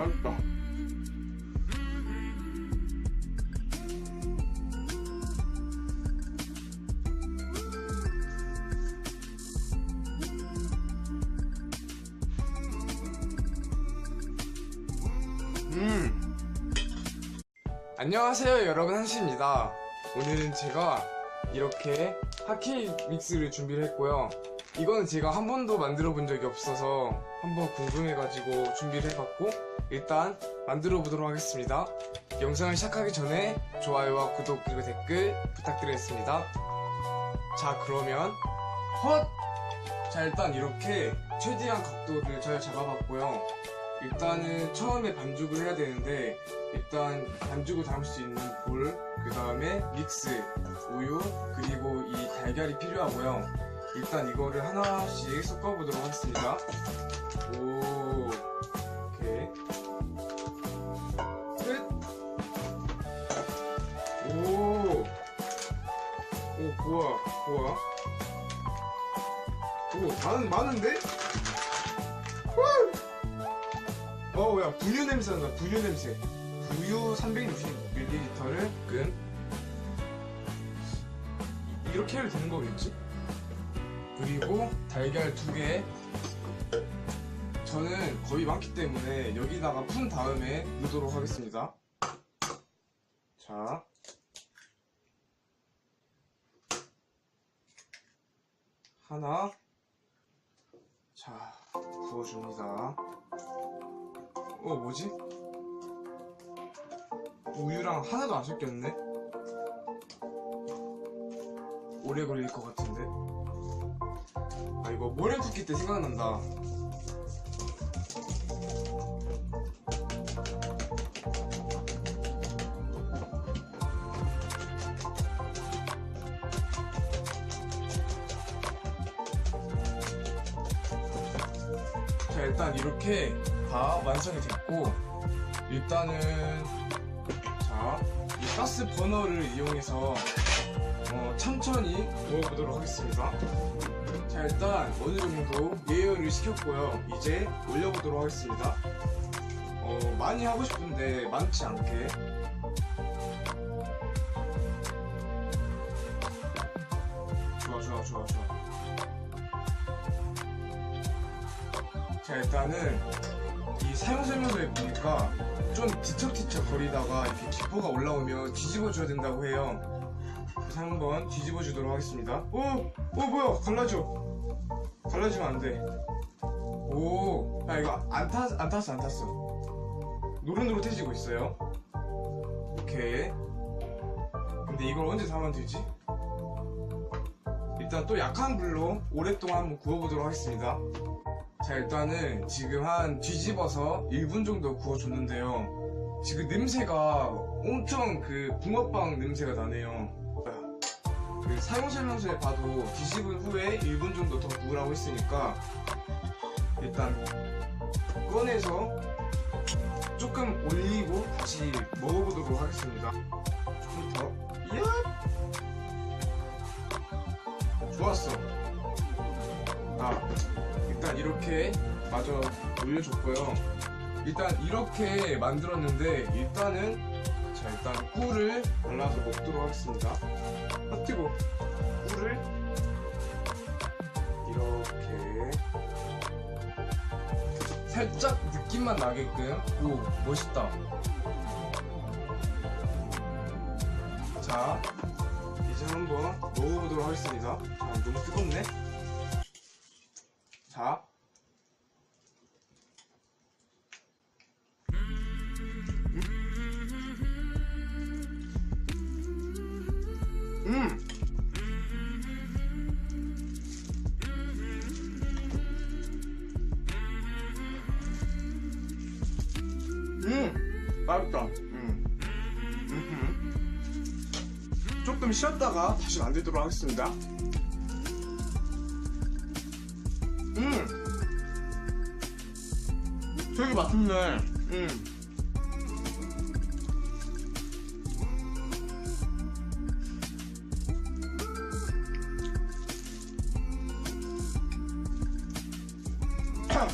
맛있다. 음. 안녕하세요 여러분 한시입니다 오늘은 제가 이렇게 핫케이크 믹스를 준비를 했고요 이거는 제가 한 번도 만들어 본 적이 없어서 한번 궁금해가지고 준비를 해봤고 일단 만들어 보도록 하겠습니다 영상을 시작하기 전에 좋아요와 구독 그리고 댓글 부탁드리겠습니다 자 그러면 헛! 자 일단 이렇게 최대한 각도를 잘 잡아봤고요 일단은 처음에 반죽을 해야 되는데 일단 반죽을 담을 수 있는 볼, 그 다음에 믹스, 우유, 그리고 이 달걀이 필요하고요. 일단 이거를 하나씩 섞어보도록 하겠습니다. 오, 오, 좋아, 좋아. 오, 많은, 많은데? 어, 야, 분유 냄새 난다, 분유 냄새. 우유 360ml를 끈. 이렇게 해도 되는 거겠지? 그리고 달걀 두 개. 저는 거의 많기 때문에 여기다가 푼 다음에 넣도록 하겠습니다. 자. 하나. 자, 부어줍니다. 어, 뭐지? 우유랑 하나도 안 섞였네? 오래 걸릴 것 같은데? 아, 이거 모래 쿠키 때 생각난다. 자, 일단 이렇게 다 완성이 됐고, 일단은 자, 이 가스 버너를 이용해서 어, 천천히 구워보도록 하겠습니다. 자, 일단 어느 정도 예열을 시켰고요. 이제 올려보도록 하겠습니다. 어, 많이 하고 싶은데 많지 않게. 좋아, 좋아, 좋아, 좋아. 자, 일단은 이 사용 설명서에 보니까 좀 뒤척뒤척 거리다가 이렇게 기포가 올라오면 뒤집어 줘야 된다고 해요. 그래서 한번 뒤집어 주도록 하겠습니다. 오! 오 뭐야 갈라져. 갈라지면 안 돼. 오, 야 이거 안 탔, 안 탔어, 안 탔어. 노릇노릇해지고 있어요. 오케이. 근데 이걸 언제 사면 되지? 일단 또 약한 불로 오랫동안 한번 구워보도록 하겠습니다. 자 일단은 지금 한 뒤집어서 1분 정도 구워줬는데요. 지금 냄새가 엄청 그 붕어빵 냄새가 나네요. 그 사용 설명서에 봐도 뒤집은 후에 1분 정도 더 구우라고 했으니까 일단 꺼내서 조금 올리고 다시 먹어보도록 하겠습니다. 조금 더. 이야 좋았어 아 일단 이렇게 마저 올려줬고요. 일단 이렇게 만들었는데 일단은 자 일단 꿀을 발라서 먹도록 하겠습니다. 아 뜨거. 꿀을 이렇게 살짝 느낌만 나게끔 오 멋있다. 자 이제 한번 먹어보도록 하겠습니다. 자 너무 뜨겁네. 자. 음. 음. 맛있다. 음. 조금 쉬었다가 다시 만들도록 하겠습니다. 음. 되게 맛있네. 음. 자.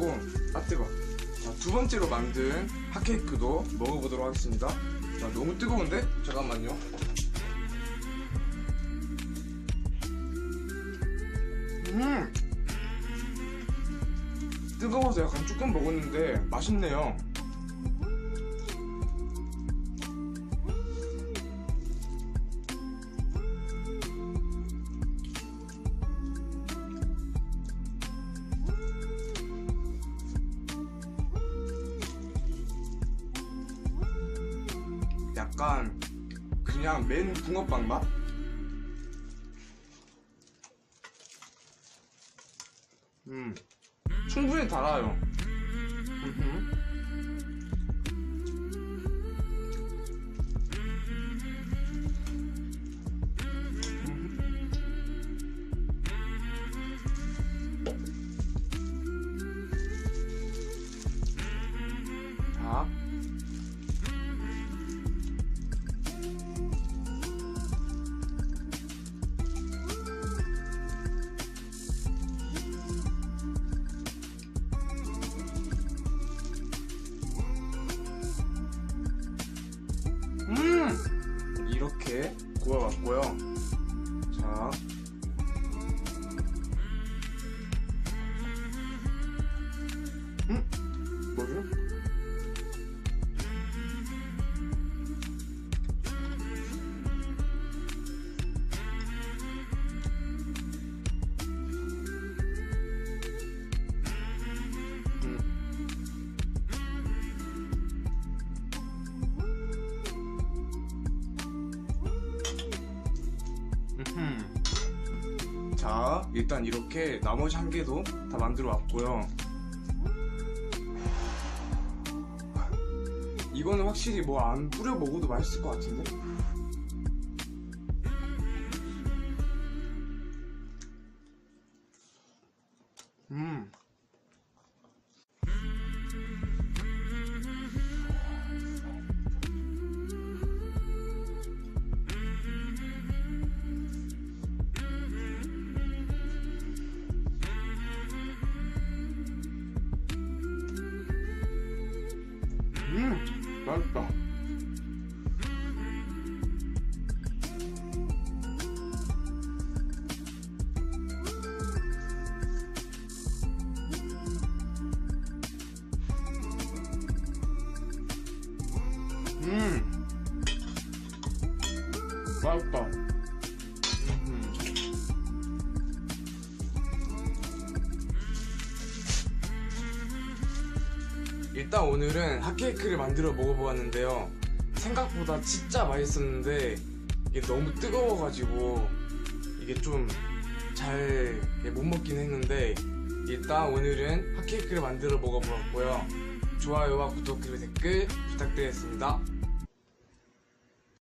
뜨거워가지고 아 뜨거. 자, 두 번째로 만든 핫케이크도 먹어보도록 하겠습니다. 자, 너무 뜨거운데? 잠깐만요. 음! 뜨거워서 약간 조금 먹었는데 맛있네요. 약간 그냥 맨 붕어빵 맛? 음, 충분히 달아요. 음흠. 음? 뭐죠? 음. 자, 일단 이렇게 나머지 한 개도 다 만들어 왔고요. 이거는 확실히 뭐 안 뿌려 먹어도 맛있을 것 같은데? 음. 음, 맛있다. 음, 맛있다. 음. 일단 오늘은 핫케이크를 만들어 먹어보았는데요. 생각보다 진짜 맛있었는데 이게 너무 뜨거워가지고 이게 좀 잘 못 먹긴 했는데 일단 오늘은 핫케이크를 만들어 먹어보았고요. 좋아요와 구독 그리고 댓글 부탁드리겠습니다.